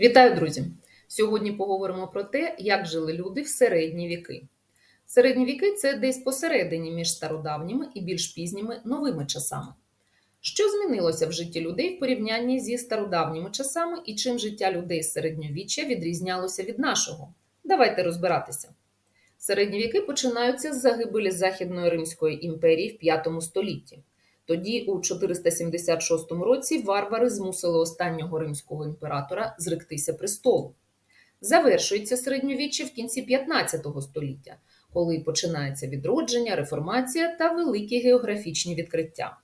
Вітаю, друзі! Сьогодні поговоримо про те, як жили люди в середні віки. Середні віки це десь посередині між стародавніми і більш пізніми новими часами. Що змінилося в житті людей в порівнянні зі стародавніми часами і чим життя людей середньовіччя відрізнялося від нашого? Давайте розбиратися. Середні віки починаються з загибелі Західної Римської імперії в V столітті. Тоді, у 476 році, варвари змусили останнього римського імператора зректися престолу. Завершується середньовіччя в кінці 15 століття, коли починається відродження, реформація та великі географічні відкриття.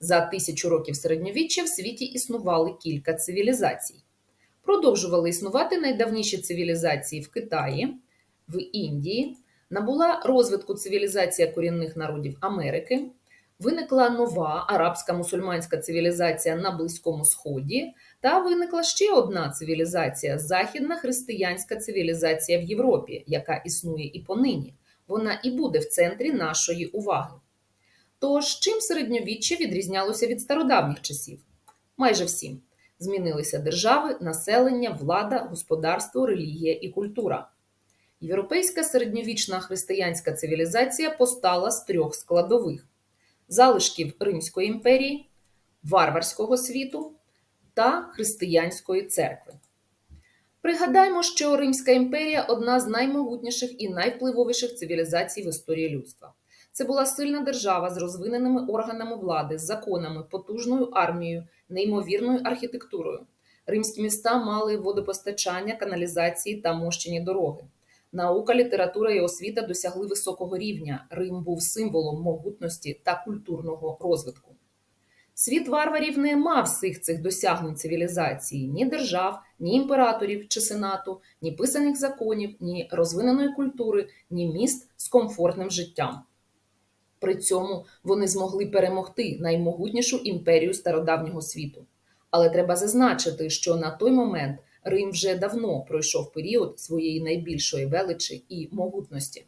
За тисячу років середньовіччя в світі існували кілька цивілізацій. Продовжували існувати найдавніші цивілізації в Китаї, в Індії, набула розвитку цивілізація корінних народів Америки. Виникла нова арабська мусульманська цивілізація на Близькому Сході, та виникла ще одна цивілізація західна християнська цивілізація в Європі, яка існує і понині. Вона і буде в центрі нашої уваги. Тож, чим середньовіччя відрізнялося від стародавніх часів? Майже всім. Змінилися держави, населення, влада, господарство, релігія і культура. Європейська середньовічна християнська цивілізація постала з трьох складових залишків Римської імперії, варварського світу та християнської церкви. Пригадаймо, що Римська імперія одна з наймогутніших і найвпливовіших цивілізацій в історії людства. Це була сильна держава з розвиненими органами влади, законами, потужною армією, неймовірною архітектурою. Римські міста мали водопостачання, каналізації та мощені дороги. Наука, література і освіта досягли високого рівня. Рим був символом могутності та культурного розвитку. Світ варварів не мав всіх цих досягнень цивілізації, ні держав, ні імператорів чи сенату, ні писаних законів, ні розвиненої культури, ні міст з комфортним життям. При цьому вони змогли перемогти наймогутнішу імперію стародавнього світу. Але треба зазначити, що на той момент Рим вже давно пройшов період своєї найбільшої величі і могутності.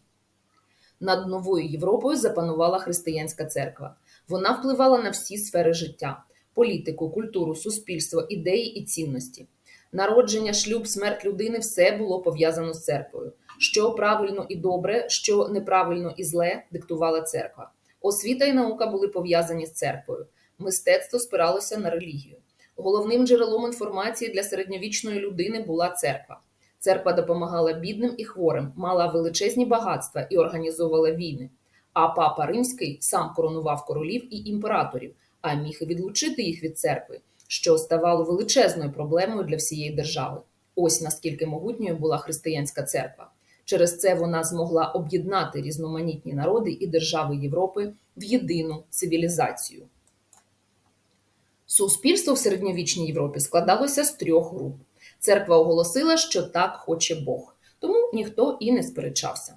Над новою Європою запанувала християнська церква. Вона впливала на всі сфери життя: політику, культуру, суспільство, ідеї і цінності. Народження, шлюб, смерть людини все було пов'язано з церквою. Що правильно і добре, що неправильно і зле диктувала церква. Освіта і наука були пов'язані з церквою. Мистецтво спиралося на релігію. Головним джерелом інформації для середньовічної людини була церква. Церква допомагала бідним і хворим, мала величезні багатства і організовувала війни. А папа римський сам коронував королів і імператорів, а міг і відлучити їх від церкви, що ставало величезною проблемою для всієї держави. Ось наскільки могутньою була християнська церква. Через це вона змогла об'єднати різноманітні народи і держави Європи в єдину цивілізацію. Суспільство в середньовічній Європі складалося з трьох груп. Церква оголосила, що так хоче Бог, тому ніхто і не сперечався.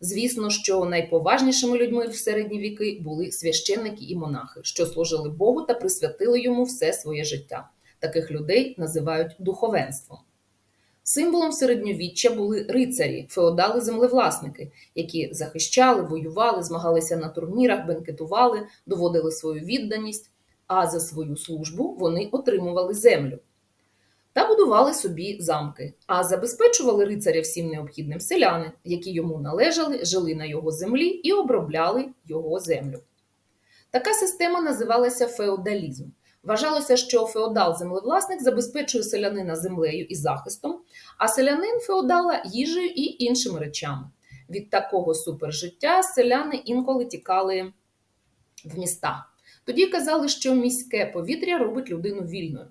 Звісно, що найповажнішими людьми в середні віки були священники і монахи, що служили Богу та присвятили йому все своє життя. Таких людей називають духовенством. Символом середньовіччя були рицарі, феодали землевласники, які захищали, воювали, змагалися на турнірах, бенкетували, доводили свою відданість а за свою службу вони отримували землю та будували собі замки, а забезпечували рицаря всім необхідним селяни, які йому належали, жили на його землі і обробляли його землю. Така система називалася феодалізм. Вважалося, що феодал-землевласник забезпечує селянина землею і захистом, а селянин феодала їжею і іншими речами. Від такого супержиття селяни інколи тікали в міста. Тоді казали, що міське повітря робить людину вільною.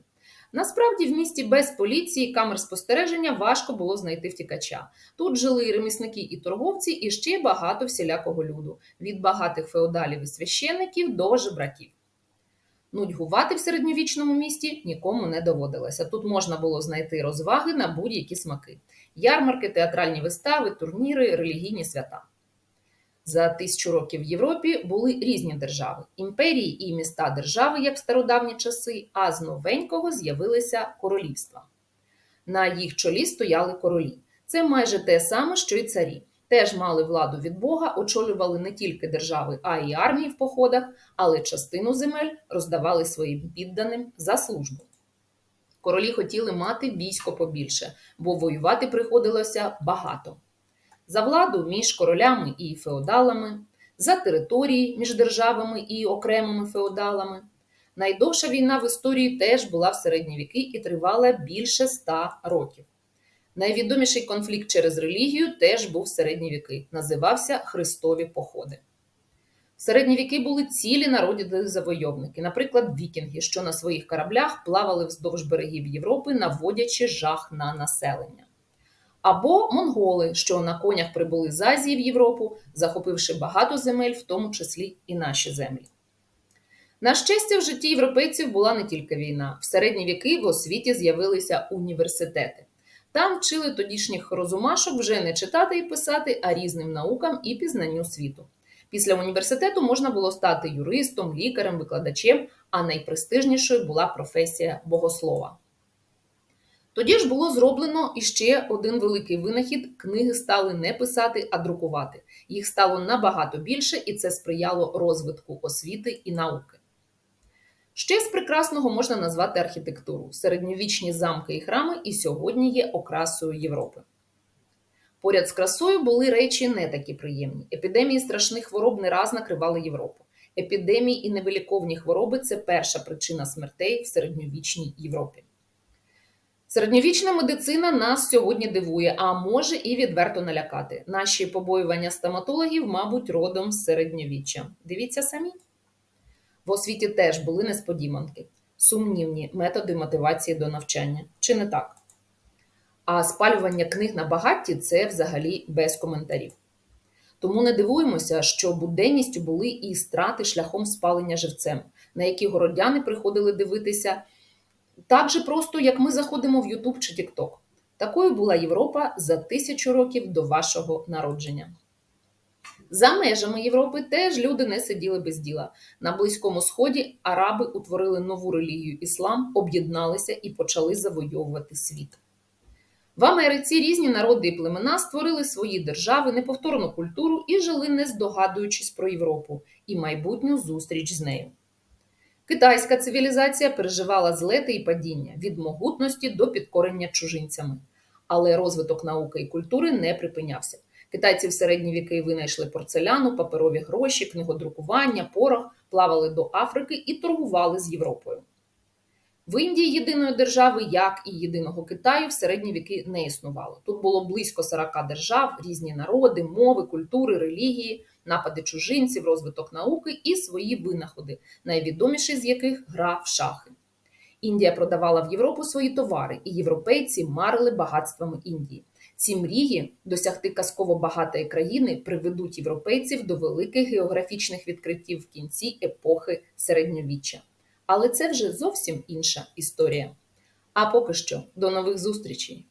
Насправді, в місті без поліції, камер спостереження важко було знайти втікача. Тут жили і ремісники і торговці, і ще багато всілякого люду, від багатих феодалів і священників до жебраків. Нудьгувати в середньовічному місті нікому не доводилося. Тут можна було знайти розваги на будь-які смаки: ярмарки, театральні вистави, турніри, релігійні свята. За тисячу років в Європі були різні держави, імперії і міста держави, як в стародавні часи, а з новенького з'явилися королівства. На їх чолі стояли королі. Це майже те саме, що й царі. Теж мали владу від Бога, очолювали не тільки держави, а й армії в походах, але частину земель роздавали своїм підданим за службу. Королі хотіли мати військо побільше, бо воювати приходилося багато. За владу між королями і феодалами, за території між державами і окремими феодалами. Найдовша війна в історії теж була в середні віки і тривала більше ста років. Найвідоміший конфлікт через релігію теж був в середні віки, називався Христові походи. В середні віки були цілі народи завойовники, наприклад, вікінги, що на своїх кораблях плавали вздовж берегів Європи, наводячи жах на населення. Або монголи, що на конях прибули з Азії в Європу, захопивши багато земель, в тому числі і наші землі. На щастя, в житті європейців була не тільки війна. В середні віки в освіті з'явилися університети. Там вчили тодішніх розумашок вже не читати і писати, а різним наукам і пізнанню світу. Після університету можна було стати юристом, лікарем, викладачем, а найпрестижнішою була професія богослова. Тоді ж було зроблено іще один великий винахід: книги стали не писати, а друкувати. Їх стало набагато більше, і це сприяло розвитку освіти і науки. Ще з прекрасного можна назвати архітектуру. Середньовічні замки і храми і сьогодні є окрасою Європи. Поряд з красою були речі не такі приємні. Епідемії страшних хвороб не раз накривали Європу. Епідемії і невиліковні хвороби це перша причина смертей в середньовічній Європі. Середньовічна медицина нас сьогодні дивує, а може і відверто налякати. Наші побоювання стоматологів, мабуть, родом з середньовіччя. Дивіться самі. В освіті теж були несподіванки, сумнівні методи мотивації до навчання. Чи не так? А спалювання книг на багатті це взагалі без коментарів. Тому не дивуємося, що буденністю були і страти шляхом спалення живцем, на які городяни приходили дивитися так же просто, як ми заходимо в Ютуб чи Тікток. Такою була Європа за тисячу років до вашого народження. За межами Європи теж люди не сиділи без діла. На Близькому Сході араби утворили нову релігію іслам, об'єдналися і почали завойовувати світ. В Америці різні народи і племена створили свої держави, неповторну культуру і жили, не здогадуючись про Європу і майбутню зустріч з нею. Китайська цивілізація переживала злети і падіння від могутності до підкорення чужинцями, але розвиток науки і культури не припинявся. Китайці в середні віки винайшли порцеляну, паперові гроші, книгодрукування, порох, плавали до Африки і торгували з Європою. В Індії єдиної держави, як і єдиного Китаю, в середні віки не існувало. Тут було близько 40 держав, різні народи, мови, культури, релігії, напади чужинців, розвиток науки і свої винаходи, найвідоміший з яких гра в шахи. Індія продавала в Європу свої товари, і європейці марили багатствами Індії. Ці мрії досягти казково багатої країни приведуть європейців до великих географічних відкриттів в кінці епохи середньовіччя. Але це вже зовсім інша історія. А поки що, до нових зустрічей!